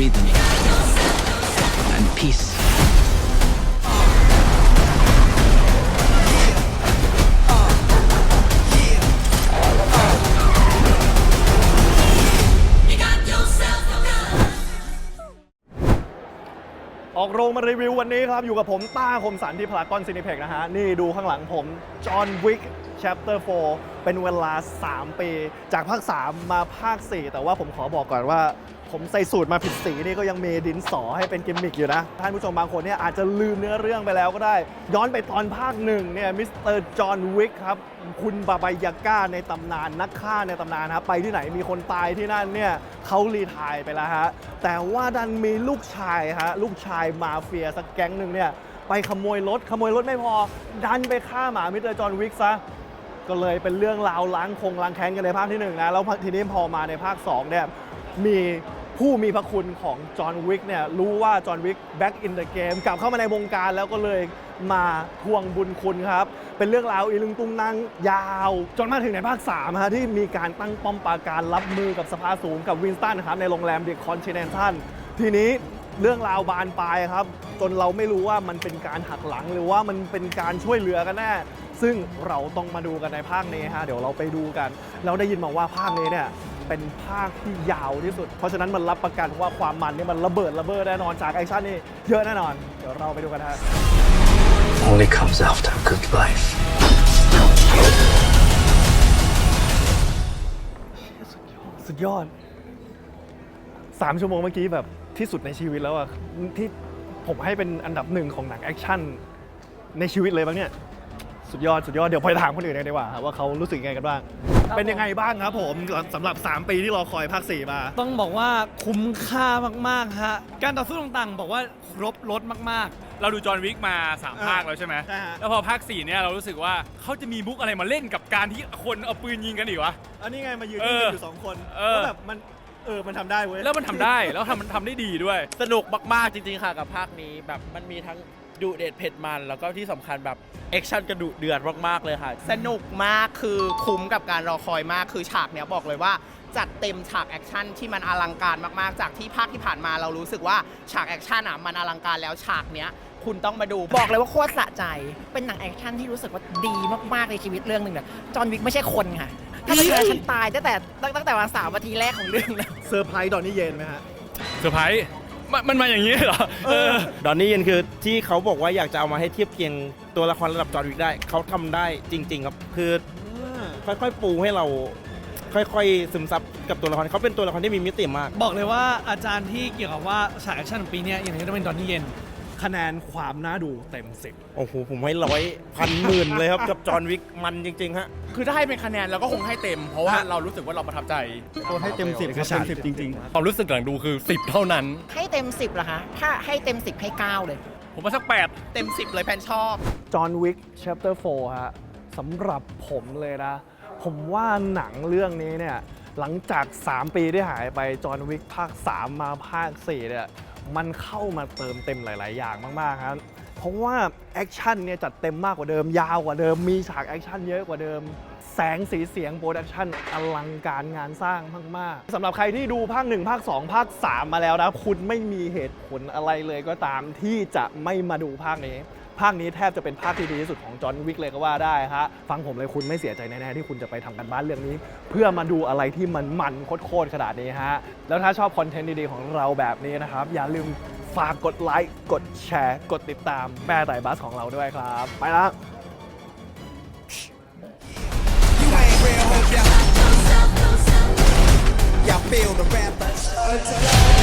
freedom and peace. ออกโรงมารีวิววันนี้ครับ อยู่กับผมต้าคมสันที่พลากอนซินิเพ็กนะฮะ นี่ดูข้างหลังผม จอห์นวิก chapter 4 เป็นเวลา 3 ปี จากภาค 3 มาภาค 4 แต่ว่าผมขอบอกก่อนว่า ผมใส่สูตรมาผิดสีนี่ก็ยังเมดินสอให้เป็นกิมมิกอยู่นะ ท่านผู้ชมบางคนเนี่ยอาจจะลืมเนื้อเรื่องไปแล้วก็ได้ ย้อนไปตอนภาคหนึ่งเนี่ยมิสเตอร์จอห์นวิกครับ คุณบาบายาก้าในตำนานนักฆ่าในตำนานครับไปที่ไหนมีคนตายที่นั่นเนี่ยเขารีทายไปแล้วฮะแต่ว่าดันมีลูกชายฮะลูกชายมาเฟียสักแก๊งหนึ่งเนี่ยไปขโมยรถขโมยรถไม่พอ ดันไปฆ่าหมามิสเตอร์จอห์นวิกซะ ก็เลยเป็นเรื่องราวล้างคงล้างแค้นกันในภาคที่หนึ่งนะแล้วทีนี้พอมาในภาค2เนี่ยมีผู้มีพระคุณของจอห์นวิกเนี่ยรู้ว่าจอห์นวิก back in the game กลับเข้ามาในวงการแล้วก็เลยมาทวงบุญคุณครับ เป็นเรื่องราวอีลึงตุงนางยาว จนมาถึงในภาค3ฮะที่มีการตั้งป้อมปราการรับมือกับสภาสูงกับวินสตันครับในโรงแรมเด c คอน t ิเนนทัลทีนี้เรื่องราวบานปลายครับ จนเราไม่รู้ว่ามันเป็นการหักหลังหรือว่ามันเป็นการช่วยเหลือกันแน่ ซึ่งเราต้องมาดูกันในภาคนี้ฮะเดี๋ยวเราไปดูกัน เราได้ยินมาว่าภาคนี้เนี่ยเป็นภาคที่ยาวที่สุด เพราะฉะนั้นมันรับประกันว่าความมันนี่มันระเบิดระเบ้อแน่นอนจากแอคชั่นนี่เยอะแน่นอน เดี๋ยวเราไปดูกันฮะ Only comes after a good life. สุดยอดสามชั่วโมงเมื่อกี้แบบที่สุดในชีวิตแล้วอะที่ผมให้เป็นอันดับหนึ่งของหนังแอคชั่นในชีวิตเลยบ้างเนี่ย สุดยอดสุดยอดเดี๋ยวไปถามคนอื่นกันดีกว่าครับว่าเขารู้สึกยังไงกันบ้างเป็นยังไงบ้างครับผมสำหรับ 3 ปีที่รอคอยภาค4มา ต้องบอกว่าคุ้มค่ามากๆฮะการต่อสู้ต่างๆ บอกว่าครบรถมากเราดูจอห์นวิกมา3อ่าภาคแล้วใช่ไหม ใช่ฮะ แล้วพอภาค 4 เนี่ยเรารู้สึกว่าเขาจะมีมุกอะไรมาเล่นกับการที่คนเอาปืนยิงกันอีกวะ อันนี้ไงมายืนเอยือนอยู่สองคนเออ แล้วแบบมันเออมันทำได้เว้ยแล้วมันทำได้ แล้วทำมันทำได้ดีด้วย สนุกมากๆจริงๆค่ะกับภาคนี้แบบมันมีทั้ง ดุเด็ดเผ็ดมันแล้วก็ที่สำคัญแบบแอคชั่นกระดุเดือดมากๆเลยค่ะ สนุกมากคือคุ้มกับการรอคอยมากคือฉากเนี้ยบอกเลยว่า จัดเต็มฉากแอคชั่นที่มันอลังการมากๆ จากที่ภาคที่ผ่านมาเรารู้สึกว่าฉากแอคชั่นอะมันอลังการแล้วฉากเนี้ยคุณต้องมาดูบอกเลยว่าโคตรสะใจ เป็นหนังแอคชั่นที่รู้สึกว่าดีมากๆในชีวิตเรื่องหนึ่งเนี่ยจอห์นวิกไม่ใช่คนค่ะ ถ้าเป็นฉันตายตั้งแต่ตั้งแต่วันสามนาทีแรกของเรื่องแล้วเซอร์ไพรส์ดอนนี่เย็นไหมฮะเซอร์ไพรส์ มันมันมาอย่างนี้เหรอเออ ดอนนี่เย็นคือที่เขาบอกว่าอยากจะเอามาให้เทียบเคียงตัวละครระดับจอร์นวิกได้ เขาทำได้จริง ๆ ครับ คือค่อยๆปูให้เรา ค่อยๆซึมซับกับตัวละครเขาเป็นตัวละครที่มีมิติมากๆบอกเลยว่าอาจารย์ที่เกี่ยวกับว่าฉากแอคชั่นของปีเนี้ยอย่างนี้ต้องเป็นดอนนี่เย็น คะแนนความน่าดูเต็มสิบโอ้โหผมให้ร้อยพันหมื่นเลยครับ กับจอห์นวิกมันจริง ๆ ฮะ คือถ้าให้เป็นคะแนนเราก็คงให้เต็ม เพราะว่าเรารู้สึกว่าเราประทับใจตัวให้เต็มสิบเอกสารเต็มสิบจริงความรู้สึกหลังดูคือ 10 เท่านั้น ให้เต็ม 10เหรอคะถ้าให้เต็ม 10 ให้ 9 เลย ผมว่าสัก 8 เต็ม 10 เลยแพนชอบจอห์นวิก chapter 4ฮะสำหรับผมเลยนะ ผมว่าหนังเรื่องนี้เนี่ยหลังจาก 3 ปีที่หายไปจอห์นวิกภาค 3 มาภาค 4 เนี่ย มันเข้ามาเติมเต็มหลาย ๆ อย่างมาก ๆ ครับ เพราะว่าแอคชั่นเนี่ยจัดเต็มมากกว่าเดิม ยาวกว่าเดิม มีฉากแอคชั่นเยอะกว่าเดิม แสงสีเสียงโปรดักชันอลังการงานสร้างมาก ๆสำหรับใครที่ดูภาค 1 ภาค 2 ภาค 3 มาแล้วนะ คุณไม่มีเหตุผลอะไรเลยก็ตามที่จะไม่มาดูภาคนี้ ภาคนี้แทบจะเป็นภาคที่ดีที่สุดของจอห์นวิกเลยก็ว่าได้ฮะฟังผมเลยคุณไม่เสียใจแน่ๆที่คุณจะไปทำกันบ้านเรื่องนี้ เพื่อมาดูอะไรที่มันมันโคตรๆขนาดนี้ฮะแล้วถ้าชอบคอนเทนต์ดีๆของเราแบบนี้นะครับ อย่าลืมฝากกดไลค์กดแชร์ กดติดตามแปรไต่บัสของเราด้วยครับ ไปแล้ว Y'all feel the rapper.